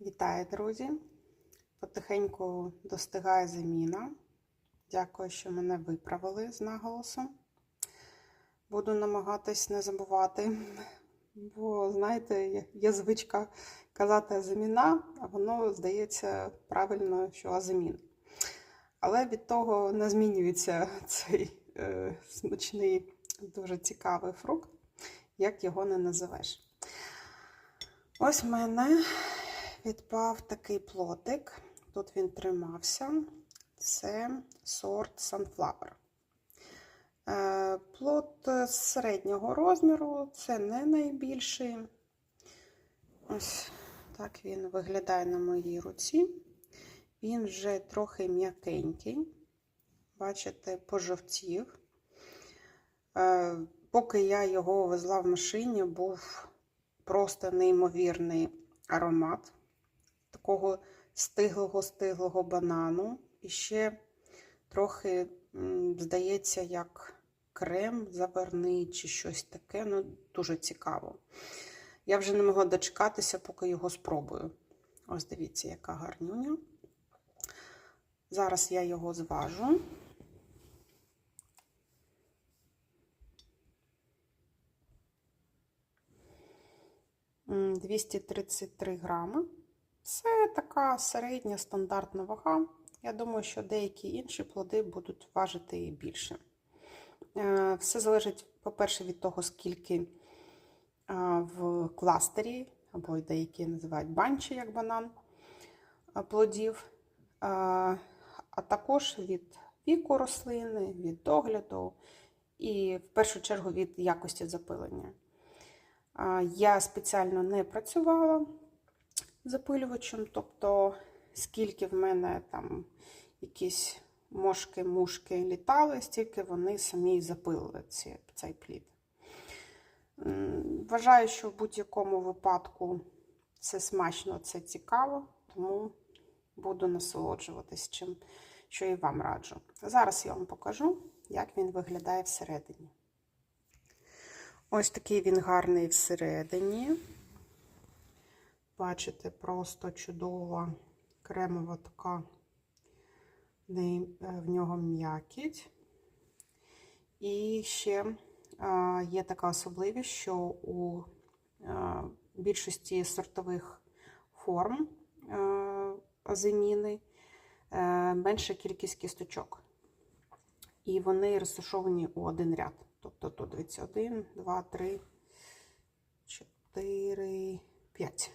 Вітаю, друзі! Потихеньку достигає заміна. Дякую, що мене виправили з наголосом. Буду намагатись не забувати, бо, знаєте, є звичка казати азаміна, а воно здається правильно, що азамін. Але від того не змінюється цей е, смачний, дуже цікавий фрукт, як його не називеш. Ось в мене відпав такий плотик. Тут він тримався. Це сорт Sunflower. Е, Плод середнього розміру, це не найбільший. Ось так він виглядає на моїй руці. Він вже трохи м'якенький. Бачите, пожовтів. Е, Поки я його везла в машині, був просто неймовірний аромат такого стиглого-стиглого банану. І ще трохи, здається, як крем заварний чи щось таке. Ну, дуже цікаво. Я вже не могла дочекатися, поки його спробую. Ось дивіться, яка гарнюня. Зараз я його зважу. М, 233 грами. Це така середня стандартна вага. Я думаю, що деякі інші плоди будуть важити і більше. Е, Все залежить, по-перше, від того, скільки в кластері, або деякі називають банчі, як банан, плодів, а також від віку рослини, від догляду і, в першу чергу, від якості запилення. Я спеціально не працювала запилювачем, тобто скільки в мене там якісь мошки-мушки літали, стільки вони самі запилили ці, цей плід. Вважаю, що в будь-якому випадку це смачно, це цікаво, тому буду насолоджуватись чим, що і вам раджу. Зараз я вам покажу, як він виглядає всередині. Ось такий він гарний всередині. Бачите, просто чудова кремова така в нього м'якіть. І ще є така особливість, що у більшості сортових форм азиміни менша кількість кісточок. І вони розташовані у один ряд. Тобто тут дивіться, 1, 2, 3, 4, 5.